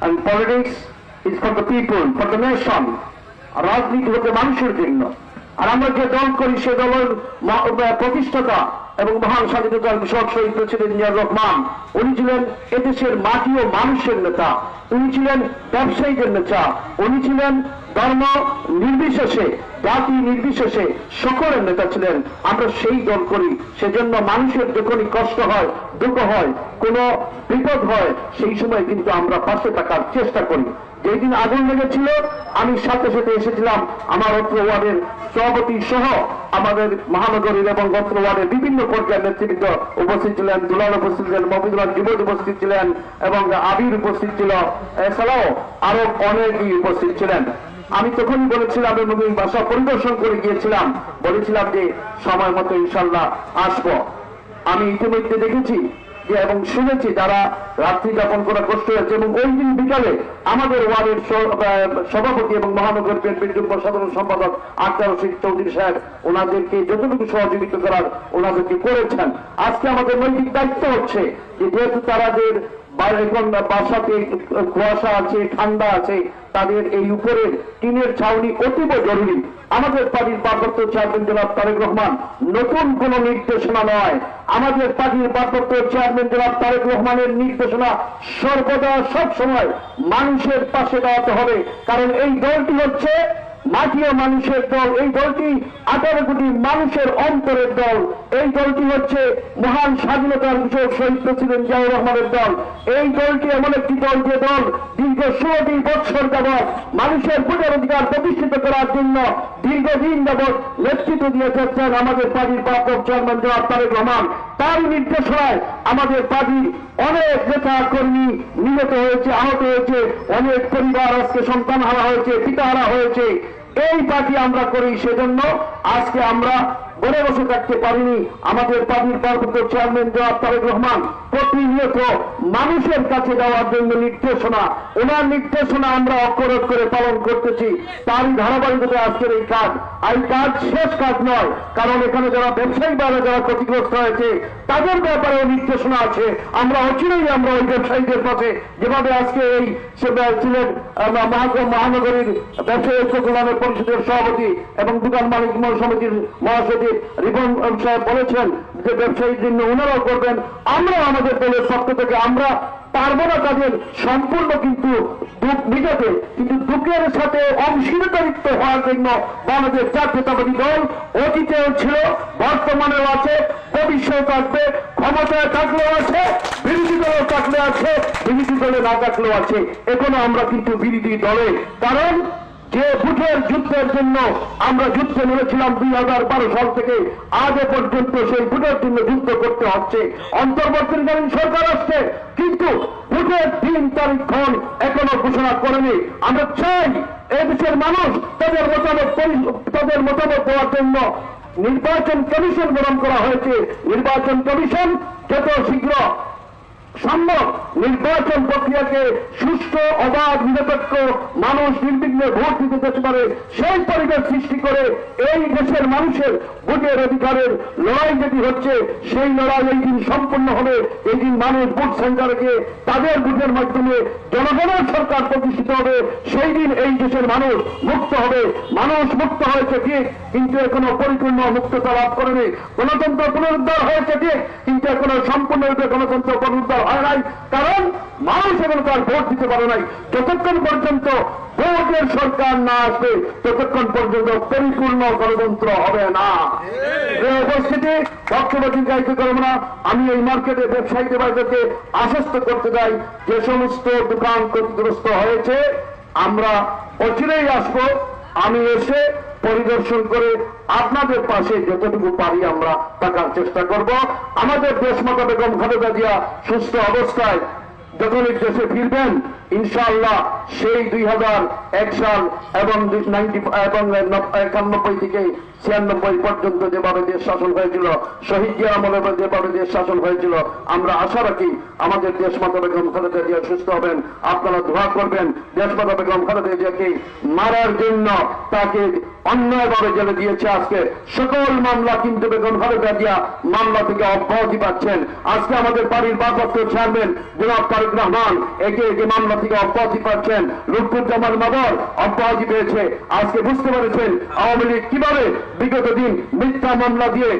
And politics is for the people, for the nation. রাজনীতি হচ্ছে মানুষের জন্য। আর আমরা যে দল করি সে দলের প্রতিষ্ঠাতা এবং মহান স্বাধীনতা বিষয়ক শহীদ প্রেসিডেন্ট জিয়া রহমান। উনি ছিলেন এদেশের মাটি ও মানুষের নেতা। উনি ছিলেন ব্যবসায়ীদের নেতা। উনি ছিলেন ধর্ম নির্বিশেষে, জাতি নির্বিশেষে সকলের নেতা ছিলেন। আমরা সেই দল করি। সেজন্য মানুষের যখনই কষ্ট হয়, দুঃখ হয়, কোনো বিপদ হয়, সেই সময় কিন্তু আমরা পাশে থাকার চেষ্টা করি। যেই দিন আগুন লেগেছিল, আমি সাথে সাথে এসেছিলাম আমার অত্র ওয়ার্ডের সভাপতি সহ আমাদের মহানগরীর এবং অত্র ওয়ার্ডের বিভিন্ন পর্যায়ের নেতৃবৃন্দ উপস্থিত ছিলেন, দুলাল উপস্থিত ছিলেন, মফিদুল্লাহ জীবন উপস্থিত ছিলেন এবং আবির উপস্থিত ছিল। এছাড়াও আরও অনেকেই উপস্থিত ছিলেন। আমি তখনই বলেছিলাম এই বাসা পরিদর্শন করে গিয়েছিলাম। বলেছিলাম যে, সময় মতো ইনশাল্লাহ আসব। আমি ইতিমধ্যে দেখেছি এবং শুনেছি যারা রাত্রি যাপন করা কষ্ট হয়েছে এবং ওই দিন বিকালে আমাদের ওয়ার্ডের সভাপতি এবং মহানগর বিএনপির যুগ্ম সাধারণ সম্পাদক আক্তার রশিদ চৌধুরী সাহেব, ওনাদেরকে যতটুকু সহযোগিতা করার ওনাদেরকে করেছেন। আজকে আমাদের নৈতিক দায়িত্ব হচ্ছে যে যেহেতু তারাদের এখন বাসাতে কুয়াশা আছে, ঠান্ডা আছে তাদের এই উপরের টিনের ছাউনি অতীব জরুরি। আমাদের পার্টির ভারপ্রাপ্ত চেয়ারম্যান জনাব তারেক রহমান, নতুন কোন নির্দেশনা নয়। আমাদের পার্টির ভারপ্রাপ্ত চেয়ারম্যান জনাব তারেক রহমানের নির্দেশনা সর্বদা সব সময় মানুষের পাশে দাঁড়াতে হবে। কারণ এই দলটি হচ্ছে মাটি ও মানুষের দল। এই দলটি আঠারো কোটি মানুষের অন্তরের দল। এই দলটি হচ্ছে মহান স্বাধীনতার বিষয়ক শহীদ প্রেসিডেন্ট জিয়াউর রহমানের দল। এই দলটি এমন একটি দল যে দল দীর্ঘ ষোলোটি বৎসর যাবৎ মানুষের ভোটের অধিকার প্রতিষ্ঠিত করার জন্য দীর্ঘদিন যাবৎ নেতৃত্ব দিয়ে যাচ্ছেন আমাদের পার্টির প্রাপক চেয়ারম্যান জনাব তারেক রহমান। তার নির্দেশনায় আমাদের পার্টির অনেক নেতা কর্মী নিহত হয়েছে, আহত হয়েছে, অনেক পরিবার আজকে সন্তান হারা হয়েছে পিতা হারা হয়েছে। এই পার্টি আমরা করি সেজন্য আজকে আমরা বলে বসে থাকতে পারিনি। আমাদের পার্টির ভারপ্রাপ্ত চেয়ারম্যান জনাব তারেক রহমান প্রতিনিয়ত মানুষের কাছে যাওয়ার জন্য নির্দেশনা। ওনার নির্দেশনা আমরা অক্ষরত করে পালন করতেছি। তারই ধারাবাহিকতা আজকের এই কাজ। এই কাজ শেষ কাজ নয়, কারণ এখানে যারা ব্যবসায়ী বাইরে যারা ক্ষতিগ্রস্ত হয়েছে, তাদের ব্যাপারেও নির্দেশনা আছে। আমরা অচিরেই আমরা ওই ব্যবসায়ীদের পাশে যেভাবে আজকে এই ছিলেন মহানগরীর ব্যবসায়ী ঐক্য কল্যাণ পরিষদের সভাপতি এবং দোকান মালিক সমিতির মহাসচিব রিপন সাহেব বলেছেন যে ব্যবসায়ীর জন্য ওনারাও করবেন। আমরা আমাদের দলের পক্ষ থেকে আমরা পারব না তাদের সম্পূর্ণ কিন্তু দুঃখ মিটাতে কিন্তু দুঃখের সাথে অংশীদারিত্ব হওয়ার জন্য বাংলাদেশ জাতীয়তাবাদী দল অতীতেও ছিল, বর্তমানেও আছে ভবিষ্যৎ আসবে ক্ষমতায় থাকলেও আছে, বিরোধী দলও থাকলে আছে, বিরোধী দলে না থাকলেও আছে। এখনও আমরা কিন্তু বিরোধী দলে, কারণ যে ভোটের যুদ্ধের জন্য আমরা যুদ্ধে নেমেছিলাম দুই হাজার বারো সাল থেকে আজও পর্যন্ত সেই ভোটের জন্য যুদ্ধ করতে হচ্ছে। অন্তর্বর্তীকালীন সরকার আসছে, কিন্তু ভোটের তিন তারিখ, ক্ষণ এখনও ঘোষণা করেনি। আমরা চাই এদেশের মানুষ তাদের মতামত তাদের মতামত দেওয়ার জন্য নির্বাচন কমিশন গঠন করা হয়েছে। নির্বাচন কমিশন যত শীঘ্র সম্ভব নির্বাচন প্রক্রিয়াকে সুষ্ঠু, অবাধ, নিরপেক্ষ মানুষ নির্বিঘ্নে ভোট দিতে যেতে পারে, সেই পরিবেশ সৃষ্টি করে এই দেশের মানুষের ভোটের অধিকারের লড়াই যেটি হচ্ছে, সেই লড়াই এই দিন সম্পন্ন হবে। এই দিন মানুষ ভোট সেন্টারে গিয়ে তাদের ভোটের মাধ্যমে জনগণের সরকার প্রতিষ্ঠিত হবে। সেই দিন এই দেশের মানুষ মুক্ত হবে। মানুষ মুক্ত হয়েছে ঠিক, কিন্তু এখনও পরিপূর্ণ মুক্ততা লাভ করেনি। গণতন্ত্র পুনরুদ্ধার হয়েছে ঠিক, কিন্তু এখনও সম্পূর্ণরূপে গণতন্ত্র পুনরুদ্ধার হয় নাই কারণ মানুষ এখন তার ভোট দিতে পারে নাই। যতক্ষণ পর্যন্ত ভোটের সরকার না আসবে ততক্ষণ পর্যন্ত পরিপূর্ণ গণতন্ত্র হবে না। উপস্থিতি বক্তব্য দীর্ঘায়িত করব না। আমি এই মার্কেটে ব্যবসায়ীদের বাজারকে আশ্বস্ত করতে চাই যে সমস্ত দোকান ক্ষতিগ্রস্ত হয়েছে আমরা অচিরেই আসব। আমি এসে পরিদর্শন করে আপনাদের পাশে যতটুকু পারি আমরা থাকার চেষ্টা করব। আমাদের দেশমাতা বেগম খালেদা জিয়া সুস্থ অবস্থায় যখন দেশে ফিরবেন, ইনশাআল্লাহ সেই দুই হাজার এক সাল এবং নাইনটি এবং একানব্বই থেকে ছিয়ানব্বই পর্যন্ত যেভাবে দেশ শাসন হয়েছিল, শহীদ জিয়া আমলে যেভাবে দেশ শাসন হয়েছিল, আমরা আশা রাখি আমাদের দেশমাতা বেগম খালেদা জিয়া সুস্থ হবেন। আপনারা দোয়া করবেন দেশমাতা বেগম খালেদা জিয়াকে মারার জন্য তাকে অন্যায়ভাবে জেলে দিয়েছে আজকে। সকল মামলা কিন্তু বেগম খালেদা জিয়া মামলা থেকে অব্যাহতি পাচ্ছেন। আজকে আমাদের বাড়ির ভারপ্রাপ্ত চেয়ারম্যান জনাব তারেক রহমান। একে একে মামলা থেকে অব্যাহতি পাচ্ছেন। লুৎফুজ্জামান মাদর অব্যাহতি পেয়েছে। আজকে বুঝতে পেরেছেন আওয়ামী লীগ কীভাবে বিগত দিন মিথ্যা মামলা দিয়ে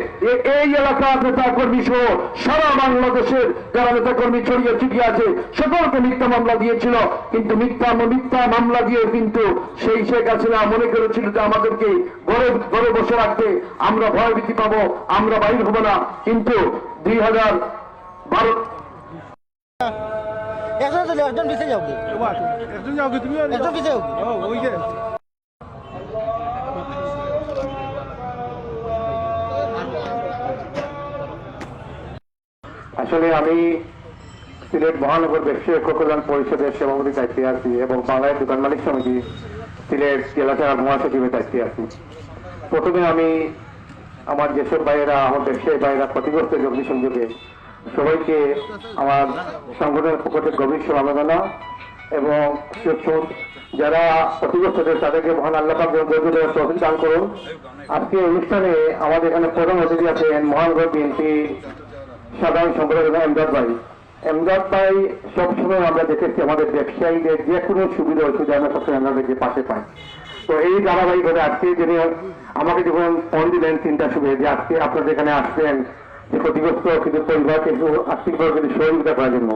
এই এলাকার নেতা কর্মী সহ সারা বাংলাদেশের যারা নেতা কর্মী ছড়িয়ে ছিটিয়ে আছে সকলকে মিথ্যা মামলা দিয়েছিল। কিন্তু মিথ্যা মিথ্যা মামলা দিয়ে কিন্তু সেই শেখ হাসিনা মনে করেছিল যে আমাদেরকে ঘরে ঘরে বসে রাখতে আমরা ভয়ভীতি পাবো আমরা বাইর হব না। কিন্তু দুই হাজার বারো একজন চলে একজন পিছিয়ে যাও একজন যাও তুমি একজন পিছিয়ে যাও কি ও ওই যে আসলে আমি সিলেট মহানগর ব্যবসায়ী কল্যাণ পরিষদের সভাপতি দায়িত্বে আছি এবং বাংলাদেশ দোকান মালিক সমিতি সিলেট জেলা শাখা মহাসচিবের দায়িত্বে আছি। প্রথমে আমি আমার যেসব ভাইয়েরা, আমার ব্যবসায়ী ভাইয়েরা ক্ষতিগ্রস্ত জঙ্গি সংযোগে সবাইকে আমার সংগঠনের পক্ষ থেকে গভীর সমবেদনা এবং যারা ক্ষতিগ্রস্ত তাদেরকে মহান আল্লাহ দান করুন। আজকে অনুষ্ঠানে আমাদের এখানে প্রধান অতিথি আছেন মহানগর বিএনপি সাধারণ সম্পাদক এবং এমদাদ ভাই। এমদাদ ভাই, সবসময় আমরা দেখেছি আমাদের ব্যবসায়ীদের যে কোনো সুবিধা অসুবিধা আমরা সবসময় আমাদেরকে পাশে পাই। তো এই ধারাবাহিকভাবে আজকে যিনি আমাকে যখন ফোন দিলেন তিনটা শুভে যে আজকে আপনাদের এখানে আসবেন, যে ক্ষতিগ্রস্ত কিছু পরিবারকে আর্থিকভাবে কিন্তু সহযোগিতা করার জন্য।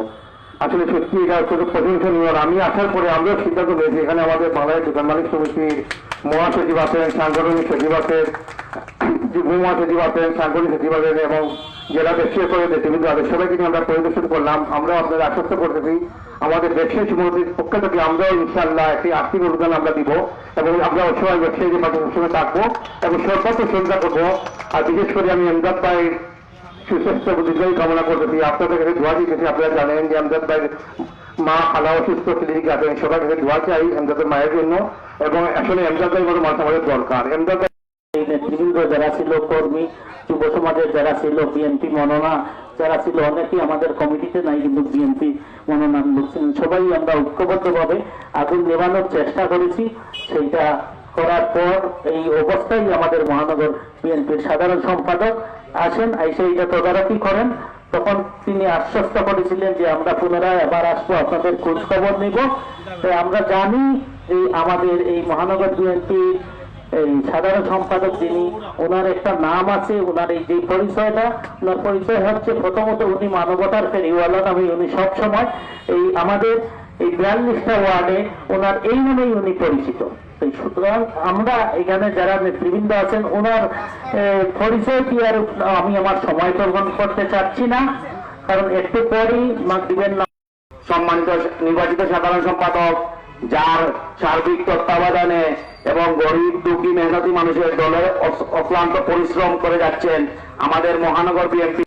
আসলে সত্যি এটা শুধু প্রশংসনীয় আমি আসার পরে আমরাও সিদ্ধান্ত নিয়েছি, এখানে আমাদের বাংলাদেশ দোকান মালিক সমিতির মহাসচিব আছেন, সাংগঠনিক সচিব আছেন যুগ্ম মহাসচিব আছেন সাংগঠনিক সচিব আছেন এবং জেলা ব্যবসায়ী করে নেতৃবৃন্দ আছেন সবাইকে নিয়ে আমরা পরিদর্শন করলাম। আমরা আপনাদের আশ্বস্ত করতেছি। আমাদের ব্যবসায়ী সমিতির পক্ষ থেকে আমরাও ইনশাল্লাহ একটি আর্থিক অনুদান আমরা দিব এবং আমরা সবাই ব্যবসায়ীদের মাঝে সঙ্গে থাকব এবং সর্বত্র শ্রদ্ধা করব। আর বিশেষ করে আমি এমদাদ ভাই সুস্বাস্থ্য দীর্ঘায়ু কামনা করতেছি। আপনাদের কাছে দোয়া দিতেছি আপনারা জানেন যে আমজাদ ভাই মা খালা অসুস্থ ক্লিনিক আছেন। সবার কাছে দোয়া চাই এমদাদের মায়ের জন্য এবং আসলে এমদাদ ভাই মতো মানুষ আমাদের দরকার। নেতৃবৃন্দ যারা ছিল কর্মী, যুব সমাজের যারা ছিল, বিএনপি মনোনা, যারা ছিল, অনেকেই আমাদের কমিটিতে নাই, কিন্তু বিএনপি মনোনয়ন দিচ্ছেন সবাই আমরা ঐক্যবদ্ধভাবে আগুন নেবানোর চেষ্টা করেছি। সেইটা করার পর এই অবস্থায় আমাদের মহানগর বিএনপির সাধারণ সম্পাদক আসেন, এসে এটা তদারকি করেন। তখন তিনি আশ্বস্ত করেছিলেন যে আমরা পুনরায় আবার আসব, আপনাদের খোঁজ খবর নিব আমরা জানি এই আমাদের এই মহানগর বিএনপির এই সাধারণ সম্পাদক যিনি, ওনার একটা নাম আছে, ওনার এই যে পরিচয়টা, ওনার পরিচয় হচ্ছে প্রথমত উনি মানবতার ফেরিওয়ালা নামে উনি সব সময় এই আমাদের এই বিয়াল্লিশটা ওয়ার্ডে ওনার এই নামেই উনি পরিচিত। সুতরাং আমরা এখানে যারা নেতৃবৃন্দ আছেন, ওনার পরিচয় কি আর আমি আমার সময় গ্রহণ করতে চাচ্ছি না, কারণ একটু পরই না। সম্মানিত, নির্বাচিত সাধারণ সম্পাদক, যার সার্বিক তত্ত্বাবধানে এবং গরিব দুঃখী মেহনতি মানুষের দলে অক্লান্ত পরিশ্রম করে যাচ্ছেন আমাদের মহানগর বিএনপি।